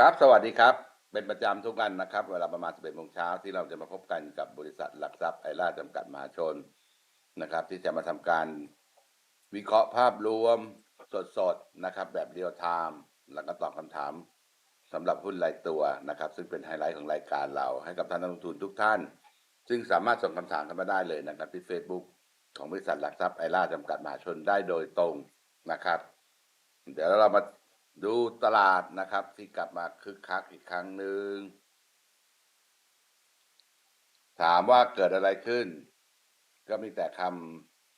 ครับ สวัสดีครับ เป็นประจำทุกวันนะครับ เวลาประมาณ 11โมงเช้าที่เราจะมาพบกันกับบริษัทหลักทรัพย์ไอร่าจำกัดมหาชนนะครับ ที่จะมาทำการวิเคราะห์ภาพรวมสดๆนะครับ แบบเรียลไทม์แล้วก็ตอบคำถามสำหรับหุ้นรายตัวนะครับ ซึ่งเป็นไฮไลท์ของรายการเราให้กับท่านนักลงทุนทุกท่าน ซึ่งสามารถส่งคำถามกันมาได้เลยนะครับที่ Facebook ของบริษัทหลักทรัพย์ไอร่าจำกัดมหาชนได้โดยตรงนะครับ เดี๋ยวเรามา ดูตลาดนะครับที่กลับมาคึกคักอีกครั้งหนึ่ง ถามว่าเกิดอะไรขึ้น ก็มีแต่ค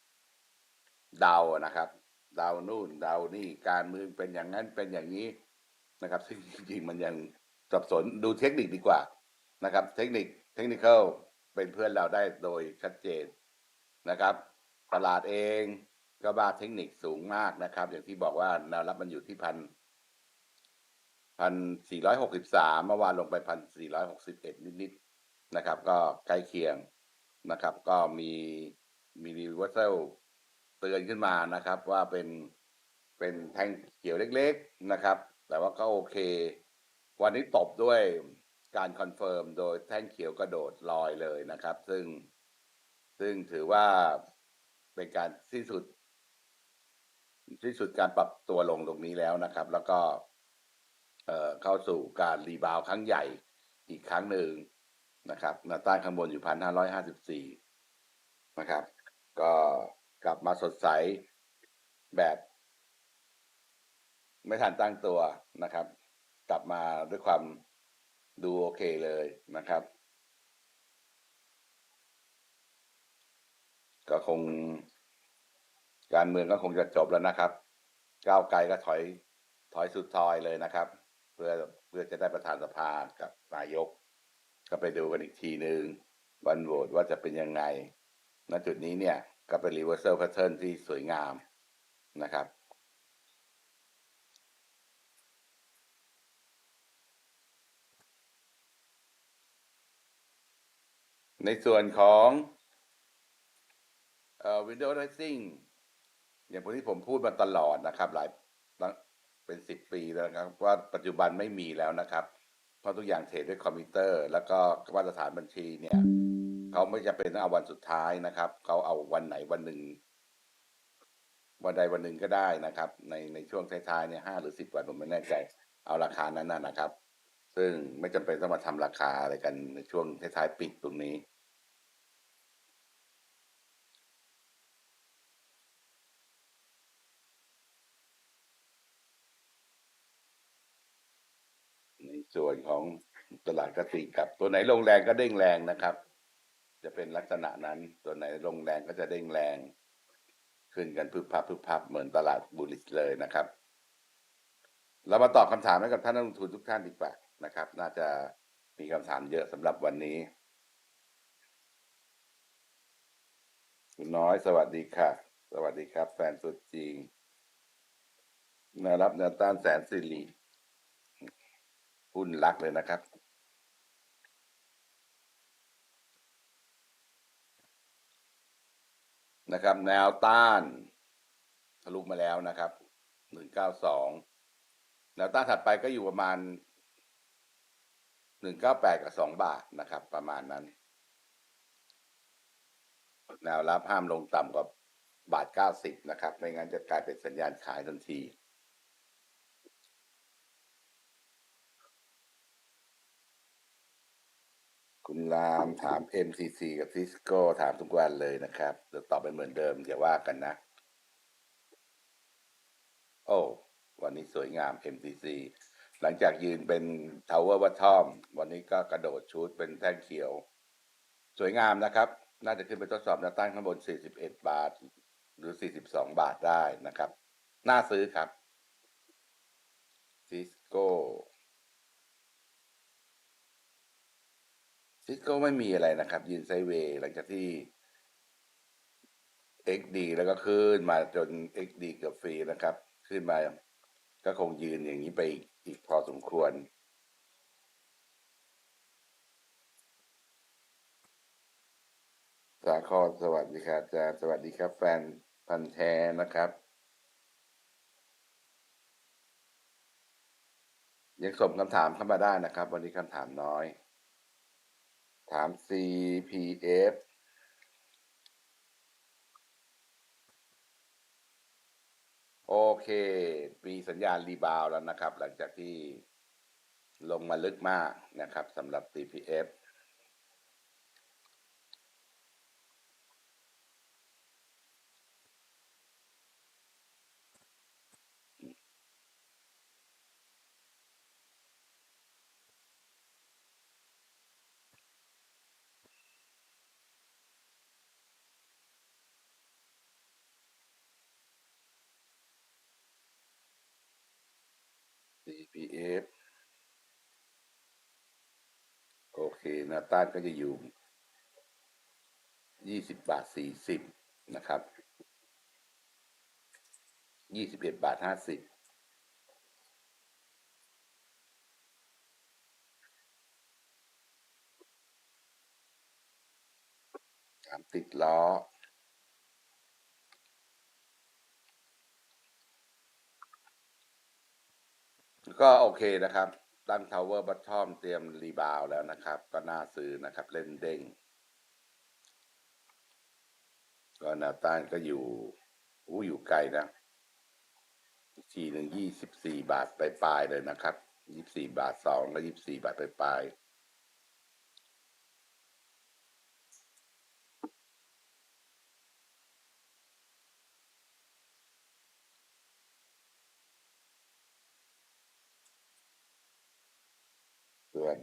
ำเดานะครับ เดานู่นเดานี่การเมืองเป็นอย่างนั้นเป็นอย่างนี้นะครับ ซึ่งจริงๆมันยังสับสนดูเทคนิคดีกว่านะครับ เทคนิคเทคนิคเป็นเพื่อนเราได้โดยชัดเจนนะครับ ตลาดเองก็บาเทคนิคสูงมากนะครับ อย่างที่บอกว่าแนวรับมันอยู่ที่พัน พันสี่ร้อยหกสิบสามเมื่อวานลงไปพันสี่ร้อยหกสิบเอ็ดนิดๆนะครับ ก็ใกล้เคียงนะครับ ก็มีมีรีเวอร์เซลเตือนขึ้นมานะครับ ว่าเป็นเป็นแท่งเขียวเล็กๆนะครับ แต่ว่าก็โอเค วันนี้ตบด้วยการคอนเฟิร์มโดยแท่งเขียวกระโดดลอยเลยนะครับ ซึ่งซึ่งถือว่าเป็นการสิ้นสุดที่สุดการปรับตัวลงตรงนี้แล้วนะครับ แล้วก็ เข้าสู่การรีบาวครั้งใหญ่อีกครั้งหนึ่งนะครับหน้าต้านข้างบนอยู่พันห้าร้อยห้าสิบสี่นะครับ ก็กลับมาสดใสแบบ ไม่ทันตั้งตัวนะครับ กลับมาด้วยความดูโอเคเลยนะครับ ก็คง การเมืองก็คงจะจบแล้วนะครับ ก้าวไกลก็ถอยถอยสุดทอยเลยนะครับ เพื่อเพื่อจะได้ประธานสภากับนายก ก็ไปดูกันอีกทีหนึ่งวันโหวตว่าจะเป็นยังไงณจุดนี้เนี่ยก็เป็น reversal pattern ที่สวยงามนะครับ ในส่วนของเอ่อ window dressing อย่างที่ผมพูดมาตลอดนะครับหลาย เป็นสิบปีแล้วนะครับว่าปัจจุบันไม่มีแล้วนะครับ เพราะทุกอย่างเทรดด้วยคอมพิวเตอร์ แล้วก็มาตรฐานบัญชีเนี่ยเขาไม่จะเป็นต้องเอาวันสุดท้ายนะครับเขาเอาวันไหนวันหนึ่งวันใดวันหนึ่งก็ได้นะครับ ในในช่วงท้ายๆเนี่ยห้าหรือสิบวันผมไม่แน่ใจเอาราคานั้นนะนะครับ ซึ่งไม่จำเป็นต้องมาทำราคาอะไรกันในช่วงท้ายๆปิดตรงนี้ ใน ส่วนของตลาดกติกับ ตัวไหนลงแรงก็เด้งแรงนะครับ จะเป็นลักษณะนั้น ตัวไหนลงแรงก็จะเด้งแรง ขึ้นกันพึบพับพึบพับเหมือนตลาดบูลิชเลยนะครับ เรามาตอบคำถามให้กับท่านนักลงทุนทุกท่านดีกว่านะครับ น่าจะมีคำถามเยอะสำหรับวันนี้คุณน้อยสวัสดีค่ะ สวัสดีครับ แฟนสุดจริงนวรับแนวต้านแสนสิริ หุ้นรักเลยนะครับ นะครับ แนวต้านทะลุมาแล้วนะครับหนึ่งเก้าสองแนวต้านถัดไปก็อยู่ประมาณหนึ่งเก้าแปดกับสองบาทนะครับ ประมาณนั้น แนวรับห้ามลงต่ำกว่าบาทเก้าสิบนะครับ ไม่งั้นจะกลายเป็นสัญญาณขายทันที รามถาม MCC กับ Cisco ถามทุกวันเลยนะครับเดี๋ยวตอบไปเหมือนเดิมอย่าว่ากันนะ โอ้วันนี้สวยงาม MCC หลังจากยืนเป็น Tower Bottom วันนี้ก็กระโดดชูดเป็นแท่งเขียว สวยงามนะครับ น่าจะขึ้นไปทดสอบแนวต้านข้างบน 41 บาท หรือ 42 บาทได้นะครับ น่าซื้อครับซิสโก้ ก็ไม่มีอะไรนะครับ ยืนไซเวย์หลังจากที่ XD แล้วก็ขึ้นมาจน XD เกือบฟรีนะครับ ขึ้นมาก็คงยืนอย่างนี้ไปอีกอีกพอสมควร สาครสวัสดีครับอาจารย์สวัสดีครับ แฟนพันธ์แท้นะครับ ยังส่งคำถามเข้ามาได้นะครับ วันนี้คำถามน้อย ถาม CPF โอเค มีสัญญาณรีบาวแล้วนะครับ หลังจากที่ลงมาลึกมากนะครับสำหรับ CPF คนาต้านก็จะอยู่ยี่สิบบาทสี่สิบนะครับยี่สิบเอ็ดบาทห้าสิบตามติดล้อก็โอเคนะครับ ตั้ง Tower Bottom เตรียมรีบาวแล้วนะครับ ก็น่าซื้อนะครับเล่นเด้งก็นาต้านก็อยู่อู้อยู่ไกลนะอีกทีหนึ่งยี่สิบสี่บาทปลายๆเลยนะครับยี่สิบสี่บาทสองก็ยี่สิบสี่บาทปลายๆ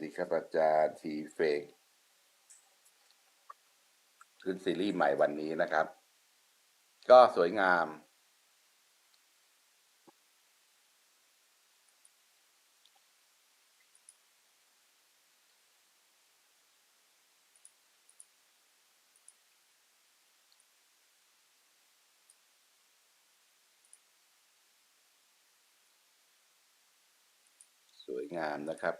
ดีครับอาจารย์ทีเฟกขึ้นซีรีส์ใหม่วันนี้นะครับ ก็สวยงาม สวยงามนะครับ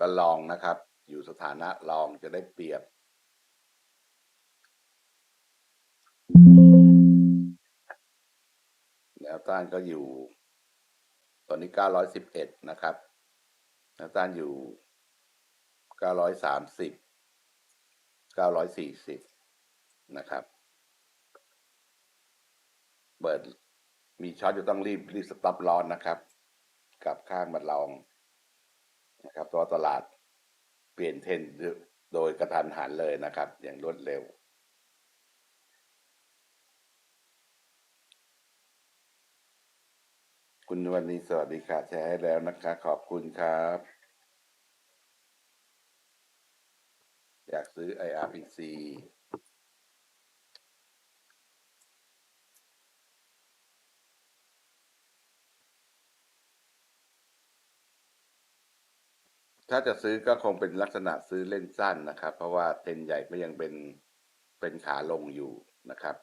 ก็ลองนะครับ อยู่สถานะลองจะได้เปรียบแนวต้านก็อยู่ ตอนนี้ 911 นะครับแนวต้านอยู่ 930 940 นะครับ เปิดมีช็อตจะต้องรีบรีบสต็อปลอนนะครับกลับข้างมาลอง นะครับเพราะตลาดเปลี่ยนเทรนด์โดยกระทันหันเลยนะครับ อย่างรวดเร็ว คุณวันนี้สวัสดีค่ะแชร์ให้แล้วนะคะ ขอบคุณครับ อยากซื้อ IRPC ถ้าจะซื้อก็คงเป็นลักษณะซื้อเล่นสั้นนะครับ เพราะว่าเทนใหญ่ก็ยังเป็นเป็นขาลงอยู่นะครับ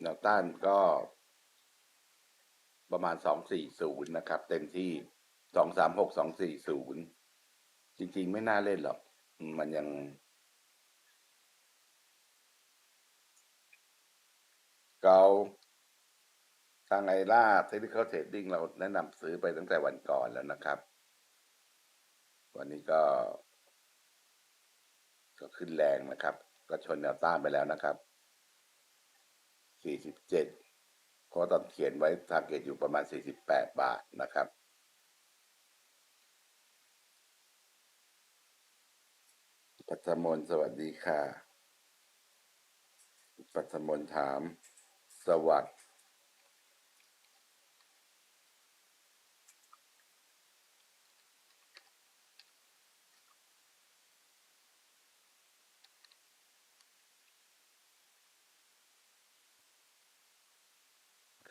แนวต้านก็ประมาณสองสี่ศูนย์นะครับ เต็มที่สองสามหกสองสี่ศูนย์จริงๆ ไม่น่าเล่นหรอก มันยัง เกา ทางไอล่าเทคนิคอลเทรดดิ้งเราแนะนำซื้อไปตั้งแต่วันก่อนแล้วนะครับ วันนี้ก็ ก็ขึ้นแรงนะครับ ก็ชนแนวต้านไปแล้วนะครับ 47เพราะตอนเขียนไว้ทาร์เก็ตอยู่ประมาณ 48 บาทนะครับปัทมนสวัสดีค่ะปัทมนถาม สวัสด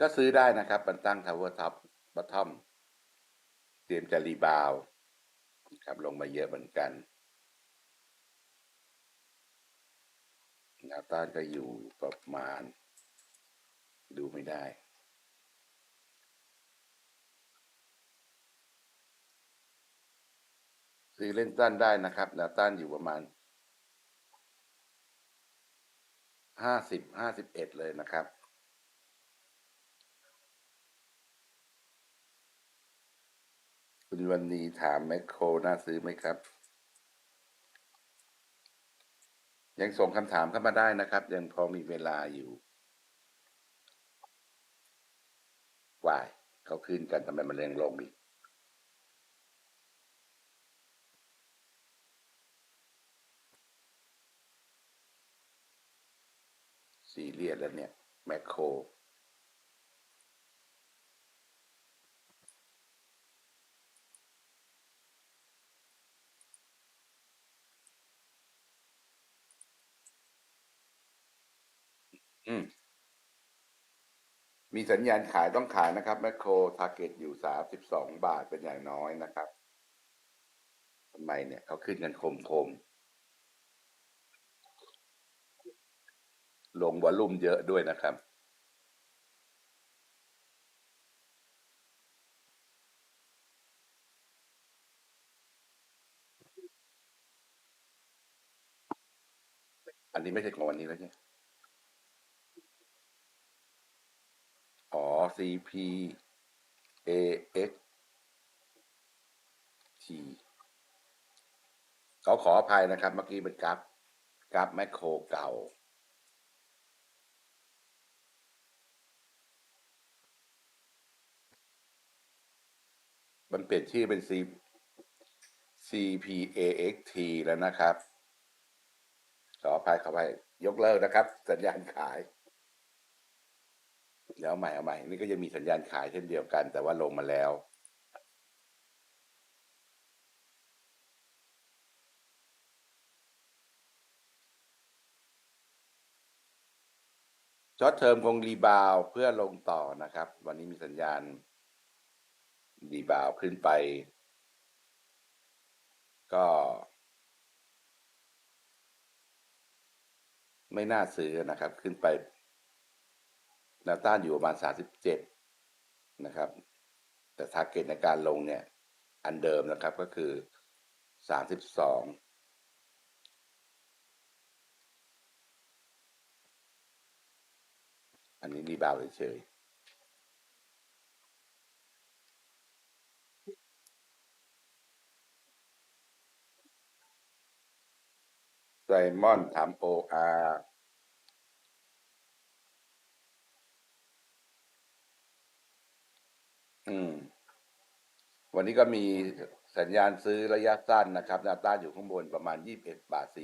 ก็ซื้อได้นะครับมันตั้งทาวเวอร์ท็อปบัตทอมเตรียมจะรีบาวครับลงมาเยอะเหมือนกันแนวต้านก็อยู่ประมาณ ดูไม่ได้ ซื้อเล่นต้านได้นะครับแนวต้านอยู่ประมาณห้าสิบห้าสิบเอ็ดเลยนะครับ คุณวันนีถามแมคโครน่าซื้อไหมครับ ยังส่งคำถามเข้ามาได้นะครับ ยังพอมีเวลาอยู่วายเขาขึ้นกันทำไมมันแรงลงอีกซีเรียสแล้วเนี่ย แมคโคร อืม มีสัญญาณขายต้องขายนะครับแมคโครทาร์เก็ตอยู่สามสิบสองบาทเป็นอย่างน้อยนะครับทำไมเนี่ยเขาขึ้นกันคมคมๆลงวอลลุ่มเยอะด้วยนะครับ อันนี้ไม่ใช่ของวันนี้แล้วเนี่ย C P A X T เขาขออภัยนะครับ เมื่อกี้เป็นกราฟกราฟแมคโครเก่า มันเปลี่ยนชื่อเป็น C CPAXT แล้วนะครับ ขออภัยขออภัยยกเลิกนะครับ สัญญาณขาย แล้วใหม่เอาใหม่ นี่ก็ยังมีสัญญาณขายเช่นเดียวกัน แต่ว่าลงมาแล้ว ช็อตเทอมคงรีบาวเพื่อลงต่อนะครับ วันนี้มีสัญญาณรีบาวขึ้นไป ก็ไม่น่าซื้อนะครับ ขึ้นไป แนวต้านอยู่ประมาณ 37 นะครับ แต่ทาร์เก็ตในการลงเนี่ย อันเดิมนะครับก็คือ 32อันนี้รีบาวเฉยไซมอนถาม OR อื ม วันนี้ก็มีสัญญาณซื้อระยะสั้นนะครับนวต้านอยู่ข้างบนประมาณ21บบาท40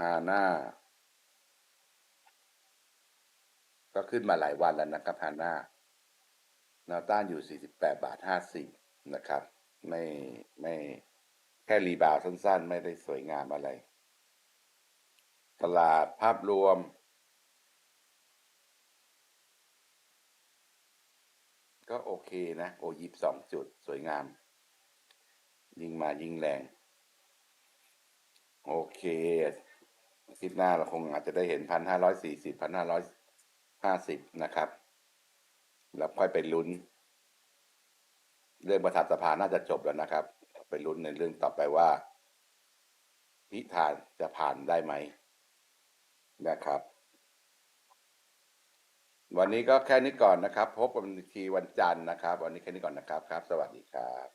ฮาน่าก็ขึ้นมาหลายวันแล้วนะครับฮาน่านวต้านอยู่48บแปดบาท50นะครับ ไม่ไม่แค่รีบาวสั้นๆ ไม่ได้สวยงามอะไร ตลาดภาพรวม ก็โอเคนะ โอยิบสองจุดสวยงาม ยิงมายิงแรง โอเคอาทิตย์หน้าเราคงอาจจะได้เห็นพันห้าร้อยสี่สิบพันห้าร้อยห้าสิบนะครับ แล้วค่อยไปลุ้น เรื่องประธานสภาน่าจะจบแล้วนะครับ ไปลุ้นในเรื่องต่อไปว่า พิธานจะผ่านได้ไหมนะครับ วันนี้ก็แค่นี้ก่อนนะครับ พบกันอีกทีวันจันทร์นะครับ วันนี้แค่นี้ก่อนนะครับครับ สวัสดีครับ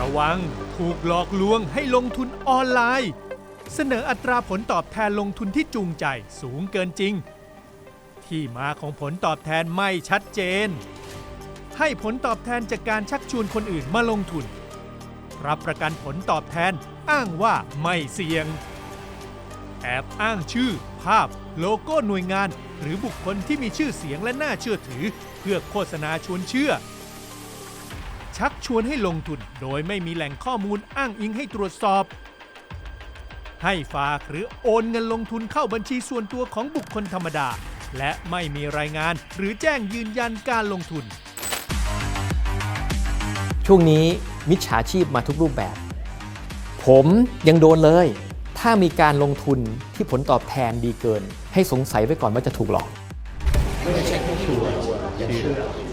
ระวังถูกหลอกลวงให้ลงทุนออนไลน์ เสนออัตราผลตอบแทนลงทุนที่จูงใจสูงเกินจริง ที่มาของผลตอบแทนไม่ชัดเจน ให้ผลตอบแทนจากการชักชวนคนอื่นมาลงทุน รับประกันผลตอบแทนอ้างว่าไม่เสี่ยง แอบอ้างชื่อ ภาพ โลโก้หน่วยงาน หรือบุคคลที่มีชื่อเสียงและน่าเชื่อถือ เพื่อโฆษณาชวนเชื่อ ชักชวนให้ลงทุนโดยไม่มีแหล่งข้อมูลอ้างอิงให้ตรวจสอบให้ฝากหรือโอนเงินลงทุนเข้าบัญชีส่วนตัวของบุคคลธรรมดา และไม่มีรายงานหรือแจ้งยืนยันการลงทุน ช่วงนี้มิจฉาชีพมาทุกรูปแบบ ผมยังโดนเลย ถ้ามีการลงทุนที่ผลตอบแทนดีเกิน ให้สงสัยไว้ก่อนว่าจะถูกหลอกไม่ได้เช็คให้ชัวร์อย่าเชื่อ